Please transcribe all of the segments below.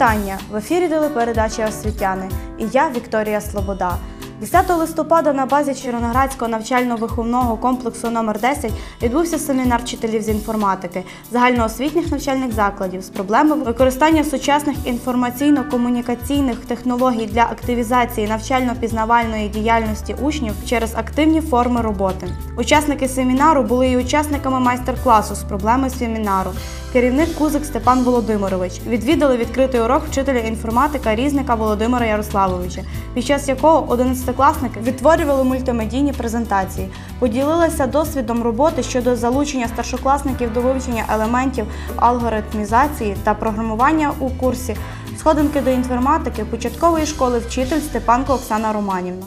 вітання! В ефірі телепередача освітяни і я Вікторія Слобода. 10 листопада на базі Червоноградського навчально-виховного комплексу номер 10 відбувся семінар вчителів з інформатики загальноосвітніх навчальних закладів з проблеми використання сучасних інформаційно-комунікаційних технологій для активізації навчально-пізнавальної діяльності учнів через активні форми роботи. Учасники семінару були і учасниками майстер-класу з проблеми семінару. Керівник Кузик Степан Володимирович відвідали відкритий урок вчителя інформатика різника Володимира Ярославовича, під час якого 11-класники відтворювали мультимедійні презентації, поділилися досвідом роботи щодо залучення старшокласників до вивчення елементів алгоритмізації та програмування у курсі Сходинки до інформатики початкової школи вчитель Степанко Оксана Романівна.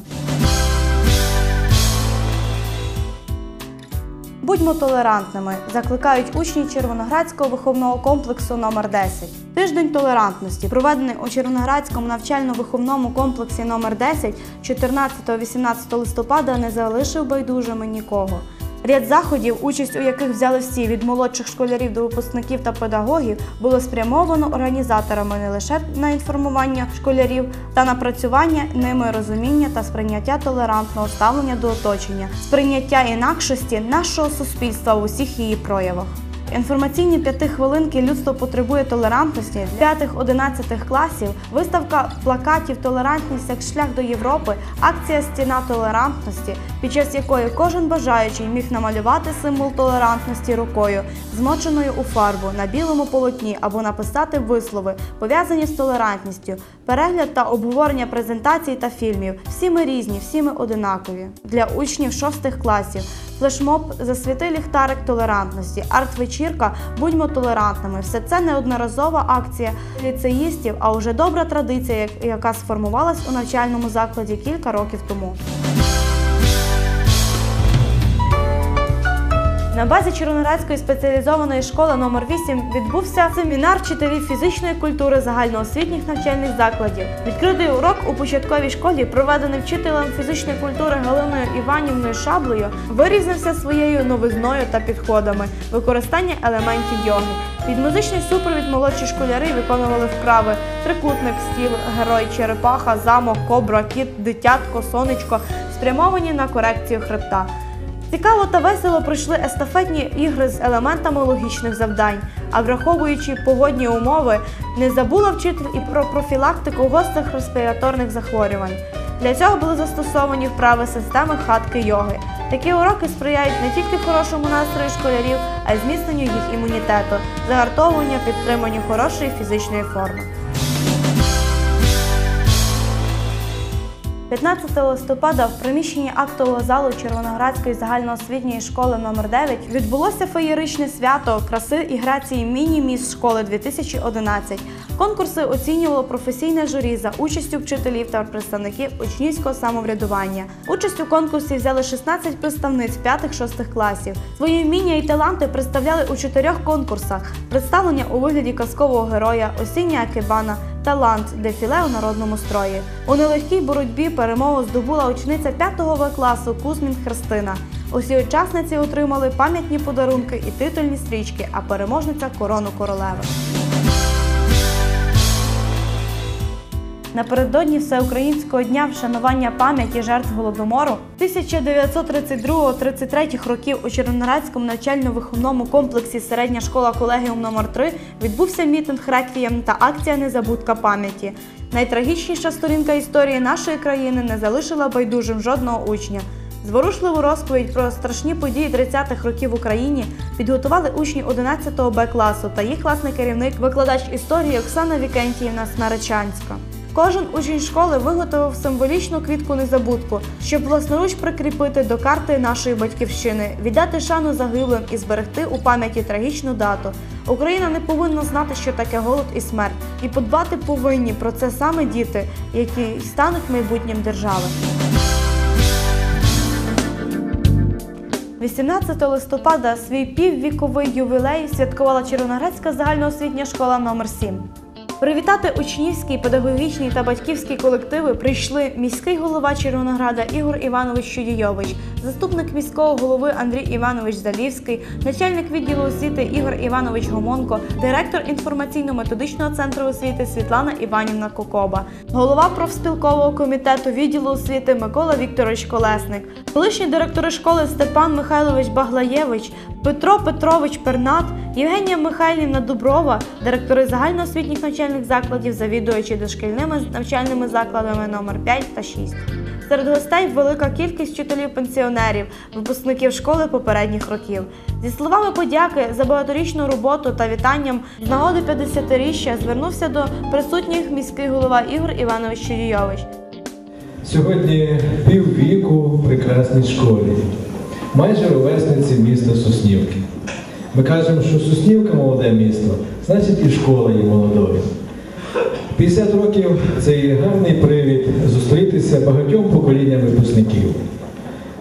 Будьмо толерантними, закликають учні Червоноградського виховного комплексу номер 10 Тиждень толерантності, проведений у Червоноградському навчально-виховному комплексі номер 10 14-18 листопада, не залишив байдужими нікого. Ряд заходів, участь у яких взяли всі від молодших школярів до випускників та педагогів, було спрямовано організаторами не лише на інформування школярів та напрацювання ними розуміння та сприйняття толерантного ставлення до оточення, сприйняття інакшості нашого суспільства в усіх її проявах. Інформаційні п'ятихвилинки людство потребує толерантності для 5-11 класів, виставка плакатів Толерантність як шлях до Європи, акція Стіна толерантності, під час якої кожен бажаючий міг намалювати символ толерантності рукою, змоченою у фарбу на білому полотні або написати вислови, пов'язані з толерантністю, перегляд та обговорення презентацій та фільмів. Всі ми різні, всі ми одинакові для учнів шостих класів. Флешмоб засвіти ліхтарик толерантності, арт-вечірка Будьмо толерантними. Все це неодноразова акція ліцеїстів, а уже добра традиція, яка сформувалась у навчальному закладі кілька років тому. На базі Червоноградської спеціалізованої школи номер 8 відбувся семінар вчителів фізичної культури загальноосвітніх навчальних закладів. Відкритий урок у початковій школі, проведений вчителем фізичної культури Галиною Іванівною Шаблею, вирізнився своєю новизною та підходами використання елементів йоги. Під музичний супровід молодші школяри виконували вправи трикутник, стіл, герой, черепаха, замок, кобра, кіт, дитятко, сонечко, спрямовані на корекцію хребта. Цікаво та весело пройшли естафетні ігри з елементами логічних завдань, а враховуючи погодні умови, не забула вчитель і про профілактику гострих респіраторних захворювань. Для цього були застосовані вправи системи хатки йоги. Такі уроки сприяють не тільки хорошому настрою школярів, а й зміцненню їх імунітету, загартовуванню, підтриманню хорошої фізичної форми. 15 листопада в приміщенні актового залу Червоноградської загальноосвітньої школи номер 9 відбулося феєричне свято краси і грації міні-міс школи 2011. Конкурси оцінювало професійне журі за участю вчителів та представників учнівського самоврядування. Участь у конкурсі взяли 16 представниць 5-6 класів. Свої вміння і таланти представляли у чотирьох конкурсах: представлення у вигляді казкового героя, осіння акибана талант дефіле у народному строї. У нелегкій боротьбі перемогу здобула учениця 5 В класу Кузмін Христина. Усі учасниці отримали пам'ятні подарунки і титульні стрічки, а переможниця корону королеви. Напередодні всеукраїнського дня вшанування пам'яті жертв голодомору 1932-33 років у Червоноградському навчально-виховному комплексі Середня школа колегіум номер 3 відбувся мітинг реквієм та акція Незабудка пам'яті. Найтрагічніша сторінка історії нашої країни не залишила байдужим жодного учня. Зворушливу розповідь про страшні події 30-х років в Україні підготували учні 11-го Б класу та їх класний керівник, викладач історії Оксана Вікентіївна Смеречанська. Кожен учень школи виготовив символічну квітку незабудку, щоб власноруч прикріпити до карти нашої батьківщини, віддати шану загиблим і зберегти у пам'яті трагічну дату. Україна не повинна знати, що таке голод і смерть, і подбати повинні про це саме діти, які стануть майбутнім держави. 18 листопада свій піввіковий ювілей святкувала Червоноградська загальноосвітня школа номер 7 Привітати учнівський, педагогічний та батьківські колективи прийшли міський голова Червонограда Ігор Іванович Чудійович, заступник міського голови Андрій Іванович Залівський, начальник відділу освіти Ігор Іванович Гомонко, директор інформаційно-методичного центру освіти Світлана Іванівна Кокоба, голова профспілкового комітету відділу освіти Микола Вікторович Колесник, колишні директори школи Степан Михайлович Баглаєвич, Петро Петрович Пернат, Євгенія Михайлівна Дуброва, директори загальноосвітніх навчальних закладів, завідуючі дошкільними навчальними закладами номер 5 та 6. Серед гостей велика кількість вчителів-пенсіонерів, випускників школи попередніх років. Зі словами подяки за багаторічну роботу та вітанням з нагоди 50-річчя звернувся до присутніх міський голова Ігор Іванович Чудійович. Сьогодні піввіку прекрасній школі, майже ровесниці міста Соснівки. Ми кажемо, що Соснівка молоде місто, значить і школа є молодою. 50 років це є гарний привід зустрітися багатьом поколінням випускників.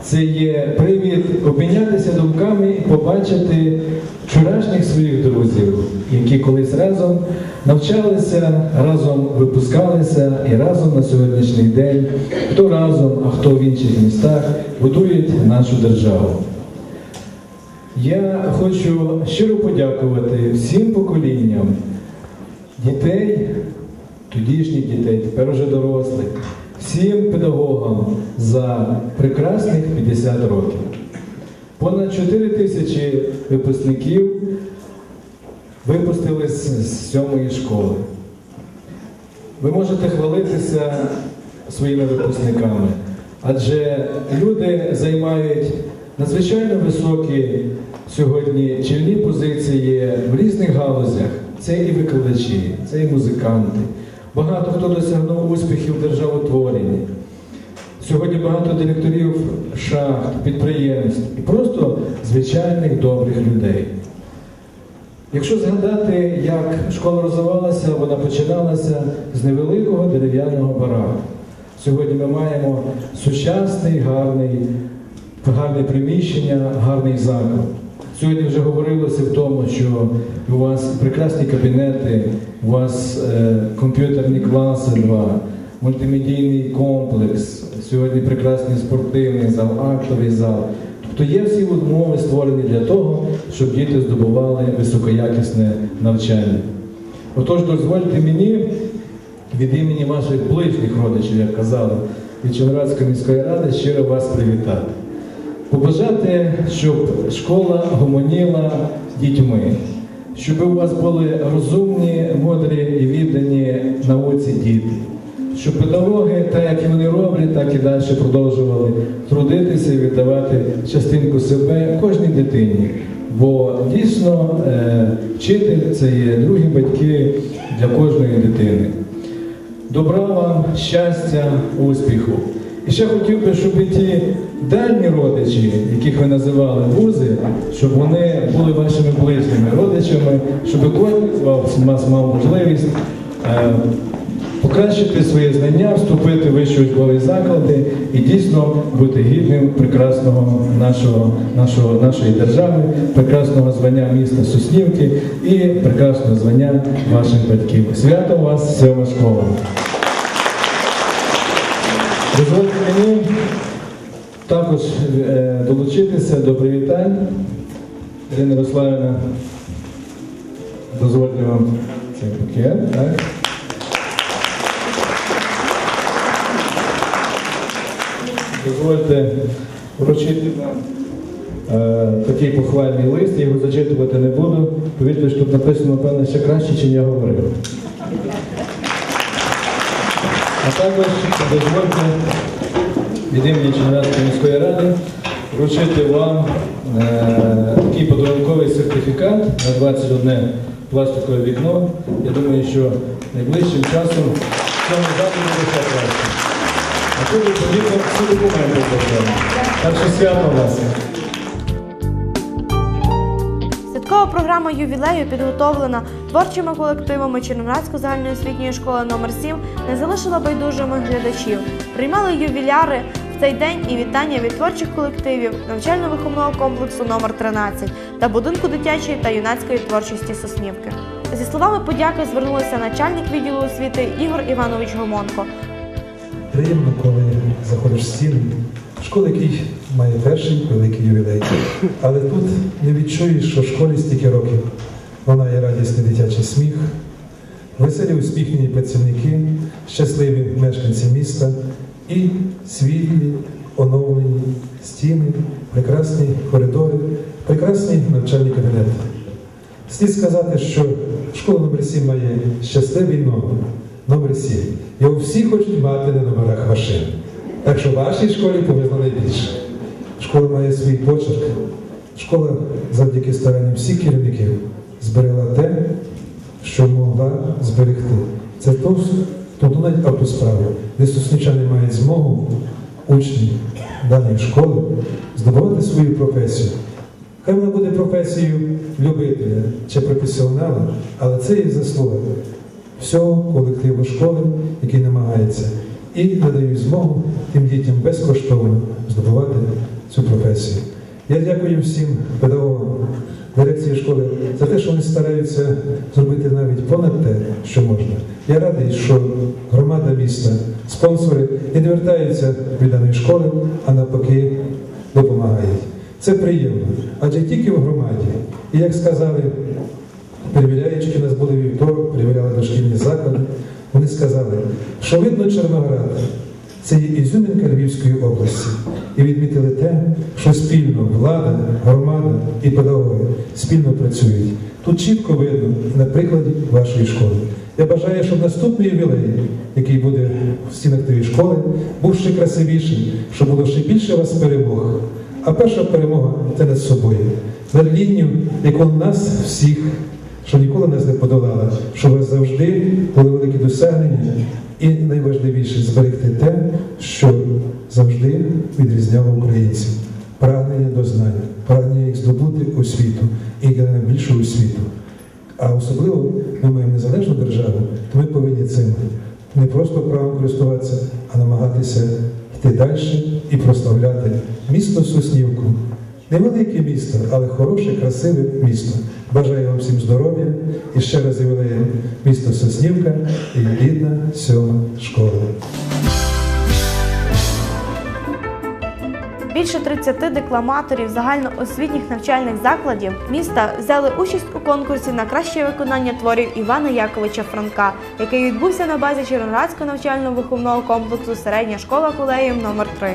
Це є привід обмінятися думками і побачити вчорашніх своїх друзів, які колись разом навчалися, разом випускалися і разом на сьогоднішній день, хто разом, а хто в інших містах, будують нашу державу. Я хочу щиро подякувати всім поколінням дітей, тодішніх дітей, тепер уже дорослих, всім педагогам за прекрасних 50 років. Понад 4 тисячі випускників випустили з сьомої школи. Ви можете хвалитися своїми випускниками, адже люди займають надзвичайно високі сьогодні чільні позиції в різних галузях. Це і викладачі, це і музиканти. Багато хто досягнув успіхів в. Сьогодні багато директорів шахт, підприємств і просто звичайних добрих людей. Якщо згадати, як школа розвивалася, вона починалася з невеликого дерев'яного бараку. Сьогодні ми маємо сучасний, гарний, гарне приміщення, гарний заклад. Сьогодні вже говорилося в тому, що у вас прекрасні кабінети, у вас е, комп'ютерні класи два, мультимедійний комплекс, сьогодні прекрасний спортивний зал, актовий зал. Тобто є всі умови створені для того, щоб діти здобували високоякісне навчання. Отож, дозвольте мені від імені ваших ближніх родичів, як казали, від Чорноградської міської ради щиро вас привітати. Побажати, щоб школа гомоніла дітьми, щоб у вас були розумні, мудрі і віддані науці діти, щоб педагоги, так як і вони роблять, так і далі продовжували трудитися і віддавати частинку себе кожній дитині. Бо дійсно е, вчитель це є другі батьки для кожної дитини. Добра вам, щастя, успіху. І ще хотів би, щоб і ті дальні родичі, яких ви називали вузи, щоб вони були вашими ближніми родичами, щоб кожен вас мав можливість е, покращити свої знання, вступити в вищі учбові заклади і дійсно бути гідним прекрасного нашого, нашого, нашої держави, прекрасного звання міста Соснівки і прекрасного звання ваших батьків. Свято вас сьома школа. Дозвольте мені також е, долучитися до привітань. Ірина Ярославівна, дозвольте вам цей пакет. Так? Дозвольте вручити нам е, такий похвальний лист, я його зачитувати не буду. Повірте, що тут написано, напевно, ще краще, ніж я говорив. А також дозвольте від імені Чернігівської міської ради вручити вам е, такий подарунковий сертифікат на 21 пластикове вікно. Я думаю, що найближчим часом в цьому закладі буде краще. А тут відповідно всі документи. Так що свято вас. Святкова програма ювілею, підготовлена творчими колективами Черноградської загальноосвітньої школи номер 7 не залишила байдужими глядачів. Приймали ювіляри в цей день і вітання від творчих колективів навчально-виховного комплексу номер 13 та будинку дитячої та юнацької творчості Соснівки. Зі словами подяки звернулися начальник відділу освіти Ігор Іванович Гомонко. Приємно, коли заходиш в стіни школи, який має перший великий ювілей. Але тут не відчуєш, що в школі стільки років. Вона є радісний дитячий сміх, веселі усміхнені працівники, щасливі мешканці міста і світлі, оновлені стіни, прекрасні коридори, прекрасні навчальні кабінети. Слід сказати, що школа номер 7 має щасливий номер, номер 7. Його всі хочуть мати на номерах машин. Так що вашій школі повезло найбільше. Школа має свій почерк. Школа завдяки старанням всіх керівників зберегла те, що могла зберегти. Це то, тобто навіть автосправи, де соснічани мають змогу учні даної школи здобувати свою професію. Хай вона буде професією любителя чи професіонала, але це є заслуга всього колективу школи, який намагається, і надають змогу тим дітям безкоштовно здобувати цю професію. Я дякую всім педагогам дирекції школи за те, що вони стараються зробити навіть понад те, що можна. Я радий, що громада міста, спонсори не відвертаються від даної школи, а навпаки допомагають. Це приємно, адже тільки в громаді. І як сказали перевіряючи, нас були вівторок, перевіряли дошкільні заклади, вони сказали, що видно Чорноград, це є ізюминка Львівської області. І відмітили те, що спільно влада, громада і педагоги спільно працюють. Тут чітко видно на прикладі вашої школи. Я бажаю, щоб наступний ювілей, який буде в стінах тієї школи, був ще красивіший, щоб було ще більше вас перемог. А перша перемога це над собою, над лінією, яку нас всіх, що ніколи нас не подолала, що у вас завжди були великі досягнення, і найважливіше зберегти те, що завжди відрізняло українців. Прагнення до знань, прагнення їх здобути освіту і найбільшу освіту. А особливо ми маємо незалежну державу, то ми повинні цим не просто правом користуватися, а намагатися йти далі і прославляти місто Соснівку. Невелике місто, але хороше, красиве місто. Бажаю вам всім здоров'я і ще раз ювілеєм місто Соснівка і рідна сьома школа. Більше 30 декламаторів загальноосвітніх навчальних закладів міста взяли участь у конкурсі на краще виконання творів Івана Яковича Франка, який відбувся на базі Червоноградського навчально-виховного комплексу Середня школа колегіум номер 3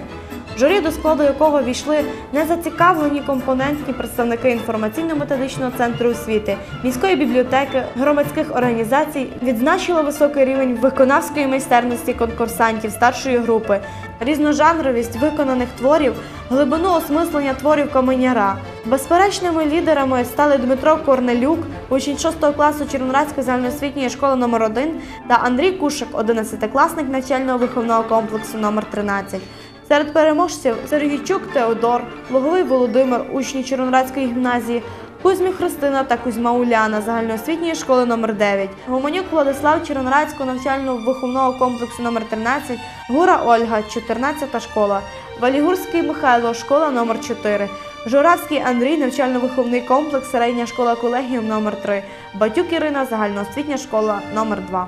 Журі, до складу якого війшли незацікавлені компонентні представники інформаційно-методичного центру освіти, міської бібліотеки, громадських організацій, відзначило високий рівень виконавської майстерності конкурсантів старшої групи, різножанровість виконаних творів, глибину осмислення творів Каменяра. Безперечними лідерами стали Дмитро Корнелюк, учень 6 класу Червоноградської загальноосвітньої школи номер 1 та Андрій Кушик, 11-класник навчального виховного комплексу номер 13 Серед переможців Сергійчук Теодор, Луговий Володимир, учні Червоноградської гімназії, Кузьмі Христина та Кузьма Уляна загальноосвітньої школи номер 9 Гомонюк Владислав Червоноградського навчально-виховного комплексу номер 13 Гура Ольга, 14 школа, Валігурський Михайло, школа номер 4 Журавський Андрій, навчально-виховний комплекс, середня школа колегіум номер 3 Батюк Ірина, загальноосвітня школа номер 2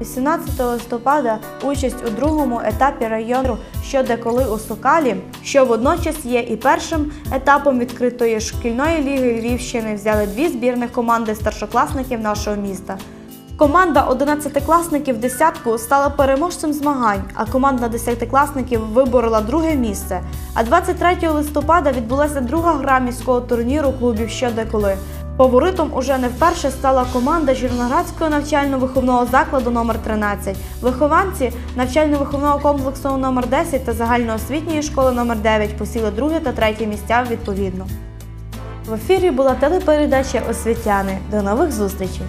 18 листопада участь у другому етапі району «Що де коли у Сокалі, що водночас є і першим етапом відкритої шкільної ліги Львівщини, взяли дві збірних команди старшокласників нашого міста. Команда 11-класників десятку стала переможцем змагань, а команда 10-класників виборола друге місце. А 23 листопада відбулася друга гра міського турніру клубів «Що де коли». Фаворитом уже не вперше стала команда Жирноградського навчально-виховного закладу номер 13 Вихованці навчально-виховного комплексу номер 10 та загальноосвітньої школи номер 9 посіли друге та третє місця відповідно. В ефірі була телепередача Освітяни. До нових зустрічей!